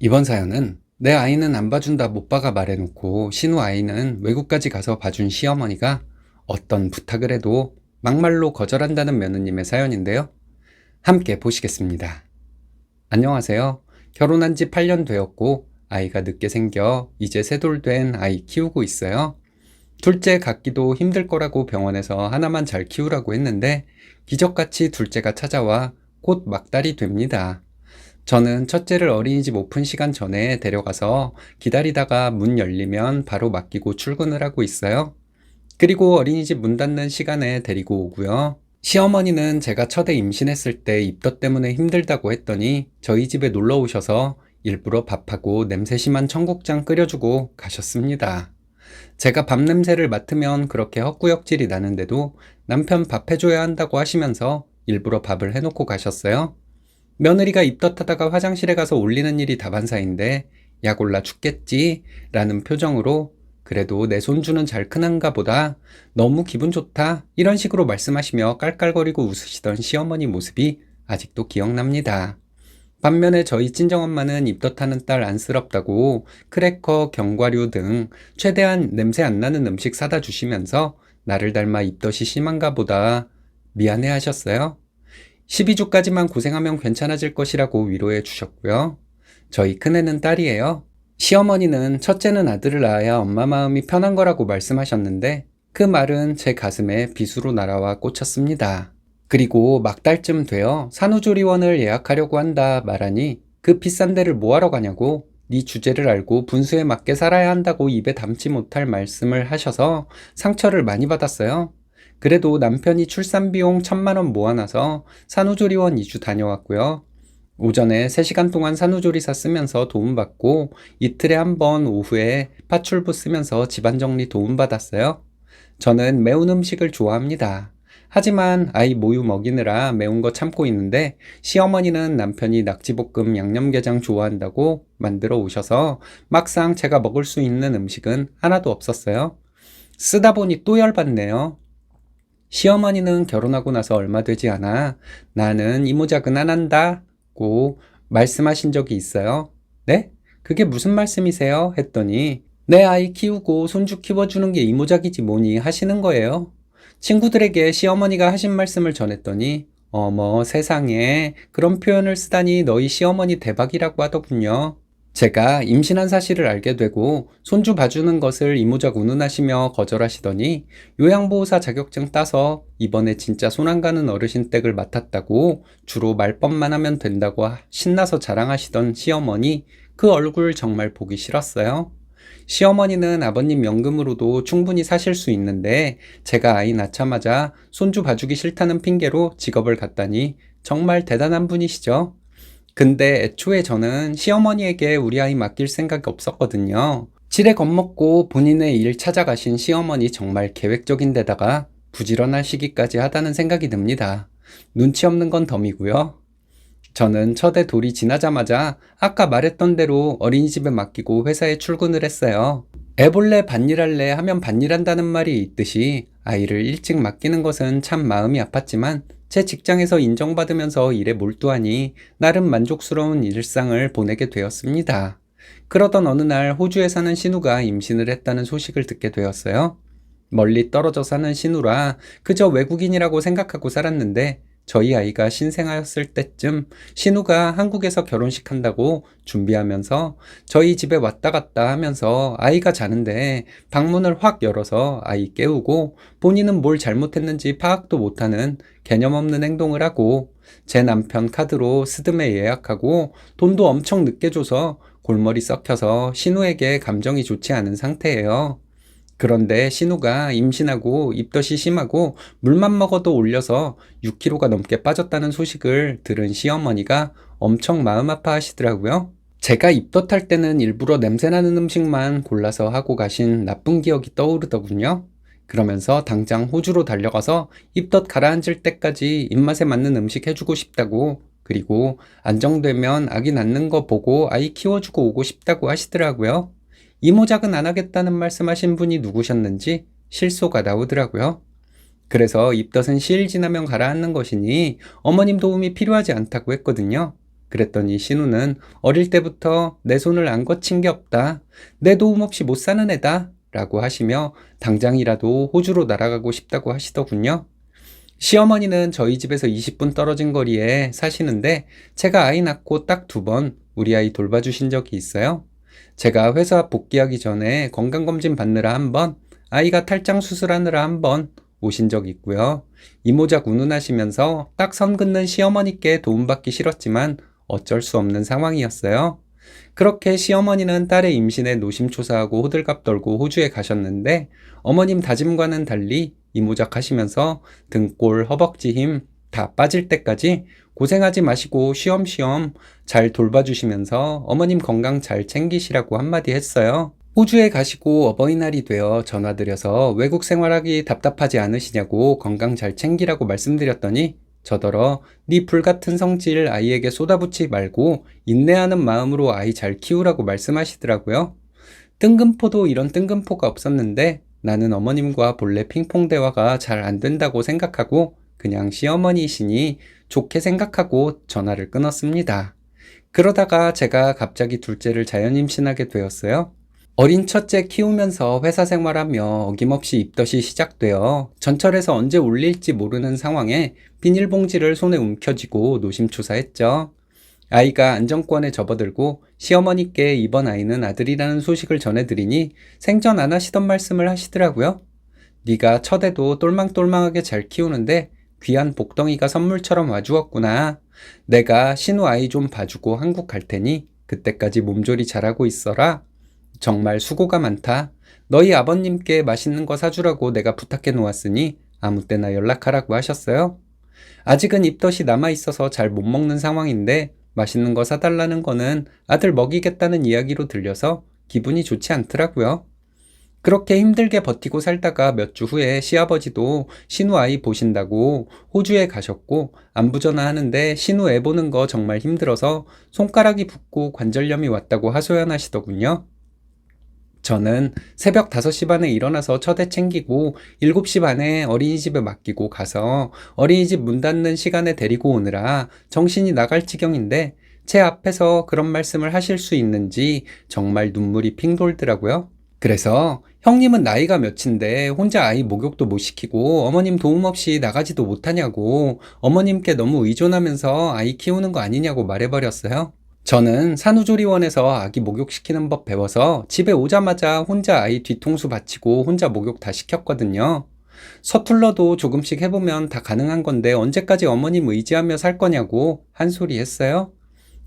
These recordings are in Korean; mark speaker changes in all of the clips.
Speaker 1: 이번 사연은 내 아이는 안 봐준다 못 봐가 말해놓고 신우 아이는 외국까지 가서 봐준 시어머니가 어떤 부탁을 해도 막말로 거절한다는 며느님의 사연인데요. 함께 보시겠습니다. 안녕하세요. 결혼한 지 8년 되었고 아이가 늦게 생겨 이제 세돌 된 아이 키우고 있어요. 둘째 갖기도 힘들 거라고 병원에서 하나만 잘 키우라고 했는데 기적같이 둘째가 찾아와 곧 막달이 됩니다. 저는 첫째를 어린이집 오픈 시간 전에 데려가서 기다리다가 문 열리면 바로 맡기고 출근을 하고 있어요. 그리고 어린이집 문 닫는 시간에 데리고 오고요. 시어머니는 제가 첫애 임신했을 때 입덧 때문에 힘들다고 했더니 저희 집에 놀러 오셔서 일부러 밥하고 냄새 심한 청국장 끓여주고 가셨습니다. 제가 밥 냄새를 맡으면 그렇게 헛구역질이 나는데도 남편 밥 해줘야 한다고 하시면서 일부러 밥을 해놓고 가셨어요. 며느리가 입덧하다가 화장실에 가서 올리는 일이 다반사인데 약 올라 죽겠지 라는 표정으로 그래도 내 손주는 잘 크는가 보다 너무 기분 좋다 이런 식으로 말씀하시며 깔깔거리고 웃으시던 시어머니 모습이 아직도 기억납니다. 반면에 저희 친정엄마는 입덧하는 딸 안쓰럽다고 크래커, 견과류 등 최대한 냄새 안 나는 음식 사다 주시면서 나를 닮아 입덧이 심한가 보다 미안해 하셨어요. 12주까지만 고생하면 괜찮아질 것이라고 위로해 주셨고요. 저희 큰애는 딸이에요. 시어머니는 첫째는 아들을 낳아야 엄마 마음이 편한 거라고 말씀하셨는데 그 말은 제 가슴에 비수로 날아와 꽂혔습니다. 그리고 막 달쯤 되어 산후조리원을 예약하려고 한다 말하니 그 비싼 데를 뭐하러 가냐고 네 주제를 알고 분수에 맞게 살아야 한다고 입에 담지 못할 말씀을 하셔서 상처를 많이 받았어요. 그래도 남편이 출산비용 천만 원 모아놔서 산후조리원 2주 다녀왔고요. 오전에 3시간 동안 산후조리사 쓰면서 도움받고 이틀에 한 번 오후에 파출부 쓰면서 집안 정리 도움받았어요. 저는 매운 음식을 좋아합니다. 하지만 아이 모유 먹이느라 매운 거 참고 있는데 시어머니는 남편이 낙지볶음 양념게장 좋아한다고 만들어 오셔서 막상 제가 먹을 수 있는 음식은 하나도 없었어요. 쓰다 보니 또 열받네요. 시어머니는 결혼하고 나서 얼마 되지 않아 나는 이모작은 안 한다고 말씀하신 적이 있어요. 네? 그게 무슨 말씀이세요? 했더니 내 아이 키우고 손주 키워주는 게 이모작이지 뭐니 하시는 거예요. 친구들에게 시어머니가 하신 말씀을 전했더니 어머 세상에 그런 표현을 쓰다니 너희 시어머니 대박이라고 하더군요. 제가 임신한 사실을 알게 되고 손주 봐주는 것을 이모작 운운하시며 거절하시더니 요양보호사 자격증 따서 이번에 진짜 손 안 가는 어르신 댁을 맡았다고 주로 말법만 하면 된다고 신나서 자랑하시던 시어머니 그 얼굴 정말 보기 싫었어요. 시어머니는 아버님 연금으로도 충분히 사실 수 있는데 제가 아이 낳자마자 손주 봐주기 싫다는 핑계로 직업을 갖다니 정말 대단한 분이시죠. 근데 애초에 저는 시어머니에게 우리 아이 맡길 생각이 없었거든요. 지레 겁먹고 본인의 일 찾아가신 시어머니 정말 계획적인 데다가 부지런할 시기까지 하다는 생각이 듭니다. 눈치 없는 건 덤이고요. 저는 첫애 돌이 지나자마자 아까 말했던 대로 어린이집에 맡기고 회사에 출근을 했어요. 애볼래 반일할래 하면 반일한다는 말이 있듯이 아이를 일찍 맡기는 것은 참 마음이 아팠지만 제 직장에서 인정받으면서 일에 몰두하니 나름 만족스러운 일상을 보내게 되었습니다. 그러던 어느 날 호주에 사는 신우가 임신을 했다는 소식을 듣게 되었어요. 멀리 떨어져 사는 신우라 그저 외국인이라고 생각하고 살았는데 저희 아이가 신생아였을 때쯤 신우가 한국에서 결혼식 한다고 준비하면서 저희 집에 왔다 갔다 하면서 아이가 자는데 방문을 확 열어서 아이 깨우고 본인은 뭘 잘못했는지 파악도 못하는 개념 없는 행동을 하고 제 남편 카드로 스드메 예약하고 돈도 엄청 늦게 줘서 골머리 썩혀서 신우에게 감정이 좋지 않은 상태예요. 그런데 신우가 임신하고 입덧이 심하고 물만 먹어도 올려서 6kg가 넘게 빠졌다는 소식을 들은 시어머니가 엄청 마음 아파하시더라고요. 제가 입덧할 때는 일부러 냄새나는 음식만 골라서 하고 가신 나쁜 기억이 떠오르더군요. 그러면서 당장 호주로 달려가서 입덧 가라앉을 때까지 입맛에 맞는 음식 해주고 싶다고 그리고 안정되면 아기 낳는 거 보고 아이 키워주고 오고 싶다고 하시더라고요. 이모작은 안 하겠다는 말씀하신 분이 누구셨는지 실소가 나오더라고요. 그래서 입덧은 시일 지나면 가라앉는 것이니 어머님 도움이 필요하지 않다고 했거든요. 그랬더니 신우는 어릴 때부터 내 손을 안 거친 게 없다. 내 도움 없이 못 사는 애다. 라고 하시며 당장이라도 호주로 날아가고 싶다고 하시더군요. 시어머니는 저희 집에서 20분 떨어진 거리에 사시는데 제가 아이 낳고 딱 두 번 우리 아이 돌봐주신 적이 있어요. 제가 회사 복귀하기 전에 건강검진 받느라 한 번, 아이가 탈장 수술하느라 한 번 오신 적 있고요. 이모작 운운하시면서 딱 선 긋는 시어머니께 도움받기 싫었지만 어쩔 수 없는 상황이었어요. 그렇게 시어머니는 딸의 임신에 노심초사하고 호들갑 떨고 호주에 가셨는데 어머님 다짐과는 달리 이모작 하시면서 등골, 허벅지 힘 다 빠질 때까지 고생하지 마시고 쉬엄쉬엄 잘 돌봐주시면서 어머님 건강 잘 챙기시라고 한마디 했어요. 호주에 가시고 어버이날이 되어 전화드려서 외국 생활하기 답답하지 않으시냐고 건강 잘 챙기라고 말씀드렸더니 저더러 네 불같은 성질 아이에게 쏟아붓지 말고 인내하는 마음으로 아이 잘 키우라고 말씀하시더라고요. 뜬금포도 이런 뜬금포가 없었는데 나는 어머님과 본래 핑퐁 대화가 잘 안 된다고 생각하고 그냥 시어머니이시니 좋게 생각하고 전화를 끊었습니다. 그러다가 제가 갑자기 둘째를 자연 임신하게 되었어요. 어린 첫째 키우면서 회사 생활하며 어김없이 입덧이 시작되어 전철에서 언제 울릴지 모르는 상황에 비닐봉지를 손에 움켜쥐고 노심초사했죠. 아이가 안정권에 접어들고 시어머니께 이번 아이는 아들이라는 소식을 전해드리니 생전 안 하시던 말씀을 하시더라고요. 네가 첫애도 똘망똘망하게 잘 키우는데 귀한 복덩이가 선물처럼 와주었구나. 내가 신우 아이 좀 봐주고 한국 갈 테니 그때까지 몸조리 잘하고 있어라. 정말 수고가 많다. 너희 아버님께 맛있는 거 사주라고 내가 부탁해 놓았으니 아무 때나 연락하라고 하셨어요. 아직은 입덧이 남아 있어서 잘 못 먹는 상황인데 맛있는 거 사달라는 거는 아들 먹이겠다는 이야기로 들려서 기분이 좋지 않더라고요. 그렇게 힘들게 버티고 살다가 몇 주 후에 시아버지도 신우 아이 보신다고 호주에 가셨고 안부 전화 하는데 신우 애 보는 거 정말 힘들어서 손가락이 붓고 관절염이 왔다고 하소연하시더군요. 저는 새벽 5시 반에 일어나서 첫애 챙기고 7시 반에 어린이집에 맡기고 가서 어린이집 문 닫는 시간에 데리고 오느라 정신이 나갈 지경인데 제 앞에서 그런 말씀을 하실 수 있는지 정말 눈물이 핑 돌더라고요. 그래서 형님은 나이가 몇인데 혼자 아이 목욕도 못 시키고 어머님 도움 없이 나가지도 못하냐고 어머님께 너무 의존하면서 아이 키우는 거 아니냐고 말해버렸어요. 저는 산후조리원에서 아기 목욕시키는 법 배워서 집에 오자마자 혼자 아이 뒤통수 받치고 혼자 목욕 다 시켰거든요. 서툴러도 조금씩 해보면 다 가능한 건데 언제까지 어머님 의지하며 살 거냐고 한 소리 했어요.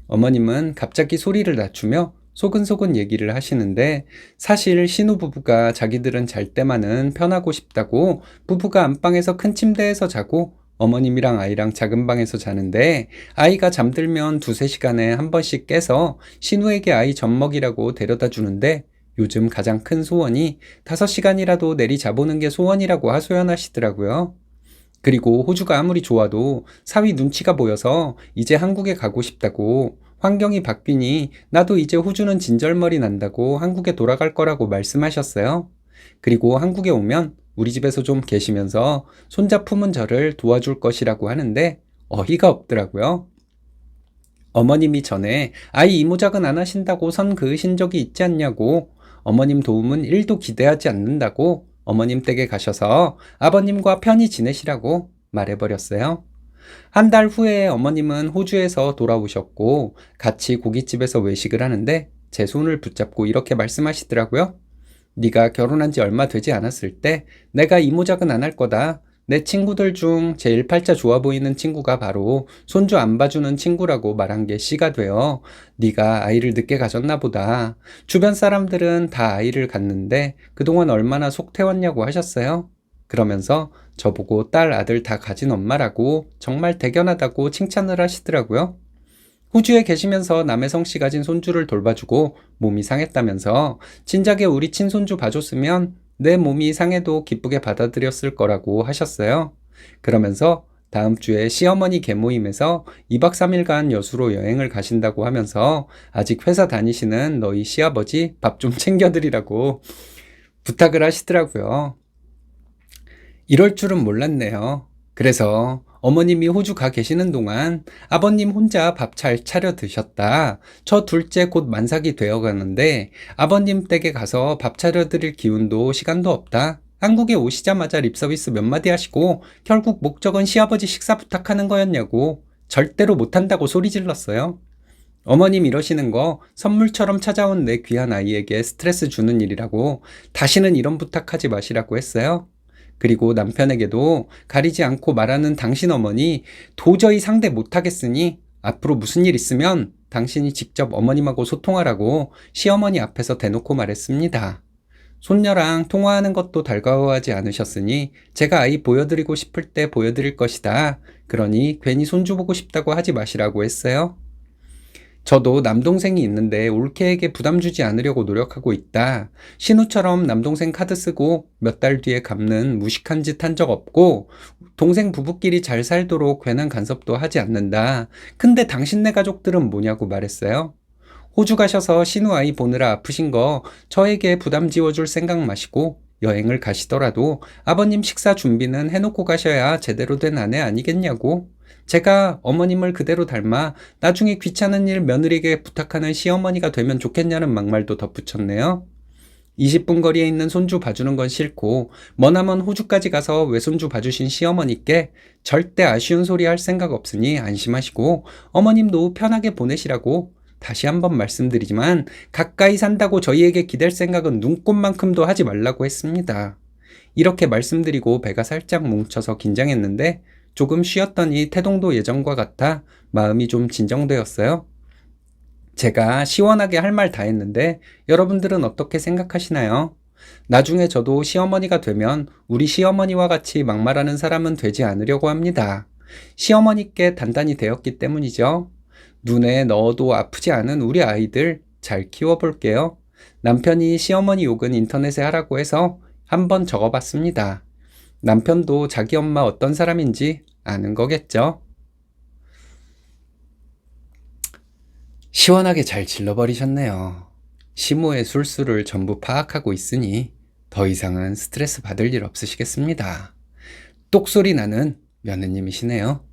Speaker 1: 어머님은 갑자기 소리를 낮추며 소근소근 얘기를 하시는데 사실 신우 부부가 자기들은 잘 때만은 편하고 싶다고 부부가 안방에서 큰 침대에서 자고 어머님이랑 아이랑 작은 방에서 자는데 아이가 잠들면 두세 시간에 한 번씩 깨서 신우에게 아이 젖 먹이라고 데려다 주는데 요즘 가장 큰 소원이 다섯 시간이라도 내리 자보는 게 소원이라고 하소연하시더라고요. 그리고 호주가 아무리 좋아도 사위 눈치가 보여서 이제 한국에 가고 싶다고 환경이 바뀌니 나도 이제 호주는 진절머리 난다고 한국에 돌아갈 거라고 말씀하셨어요. 그리고 한국에 오면 우리 집에서 좀 계시면서 손자 품은 저를 도와줄 것이라고 하는데 어이가 없더라고요. 어머님이 전에 아이 이모작은 안 하신다고 선 그으신 적이 있지 않냐고 어머님 도움은 1도 기대하지 않는다고 어머님 댁에 가셔서 아버님과 편히 지내시라고 말해버렸어요. 한 달 후에 어머님은 호주에서 돌아오셨고 같이 고깃집에서 외식을 하는데 제 손을 붙잡고 이렇게 말씀하시더라고요. 네가 결혼한 지 얼마 되지 않았을 때 내가 이모작은 안 할 거다. 내 친구들 중 제일 팔자 좋아 보이는 친구가 바로 손주 안 봐주는 친구라고 말한 게 씨가 되어 네가 아이를 늦게 가졌나 보다. 주변 사람들은 다 아이를 갖는데 그동안 얼마나 속 태웠냐고 하셨어요. 그러면서 저보고 딸 아들 다 가진 엄마라고 정말 대견하다고 칭찬을 하시더라고요. 호주에 계시면서 남해성 씨 가진 손주를 돌봐주고 몸이 상했다면서 진작에 우리 친손주 봐줬으면 내 몸이 상해도 기쁘게 받아들였을 거라고 하셨어요. 그러면서 다음 주에 시어머니 개모임에서 2박 3일간 여수로 여행을 가신다고 하면서 아직 회사 다니시는 너희 시아버지 밥 좀 챙겨드리라고 부탁을 하시더라고요. 이럴 줄은 몰랐네요. 그래서 어머님이 호주 가 계시는 동안 아버님 혼자 밥 잘 차려 드셨다. 저 둘째 곧 만삭이 되어 가는데 아버님 댁에 가서 밥 차려 드릴 기운도 시간도 없다. 한국에 오시자마자 립서비스 몇 마디 하시고 결국 목적은 시아버지 식사 부탁하는 거였냐고 절대로 못한다고 소리 질렀어요. 어머님 이러시는 거 선물처럼 찾아온 내 귀한 아이에게 스트레스 주는 일이라고 다시는 이런 부탁하지 마시라고 했어요. 그리고 남편에게도 가리지 않고 말하는 당신 어머니 도저히 상대 못하겠으니 앞으로 무슨 일 있으면 당신이 직접 어머님하고 소통하라고 시어머니 앞에서 대놓고 말했습니다. 손녀랑 통화하는 것도 달가워하지 않으셨으니 제가 아이 보여드리고 싶을 때 보여드릴 것이다. 그러니 괜히 손주 보고 싶다고 하지 마시라고 했어요. 저도 남동생이 있는데 올케에게 부담 주지 않으려고 노력하고 있다. 신우처럼 남동생 카드 쓰고 몇 달 뒤에 갚는 무식한 짓 한 적 없고 동생 부부끼리 잘 살도록 괜한 간섭도 하지 않는다. 근데 당신네 가족들은 뭐냐고 말했어요. 호주 가셔서 신우 아이 보느라 아프신 거 저에게 부담 지워줄 생각 마시고 여행을 가시더라도 아버님 식사 준비는 해놓고 가셔야 제대로 된 아내 아니겠냐고. 제가 어머님을 그대로 닮아 나중에 귀찮은 일 며느리에게 부탁하는 시어머니가 되면 좋겠냐는 막말도 덧붙였네요. 20분 거리에 있는 손주 봐주는 건 싫고 머나먼 호주까지 가서 외손주 봐주신 시어머니께 절대 아쉬운 소리 할 생각 없으니 안심하시고 어머님도 편하게 보내시라고 다시 한번 말씀드리지만 가까이 산다고 저희에게 기댈 생각은 눈꼽만큼도 하지 말라고 했습니다. 이렇게 말씀드리고 배가 살짝 뭉쳐서 긴장했는데 조금 쉬었더니 태동도 예전과 같아 마음이 좀 진정되었어요. 제가 시원하게 할 말 다 했는데 여러분들은 어떻게 생각하시나요? 나중에 저도 시어머니가 되면 우리 시어머니와 같이 막말하는 사람은 되지 않으려고 합니다. 시어머니께 단단히 되었기 때문이죠. 눈에 넣어도 아프지 않은 우리 아이들 잘 키워볼게요. 남편이 시어머니 욕은 인터넷에 하라고 해서 한번 적어봤습니다. 남편도 자기 엄마 어떤 사람인지 아는 거겠죠? 시원하게 잘 질러버리셨네요. 시모의 술수를 전부 파악하고 있으니 더 이상은 스트레스 받을 일 없으시겠습니다. 똑소리 나는 며느님이시네요.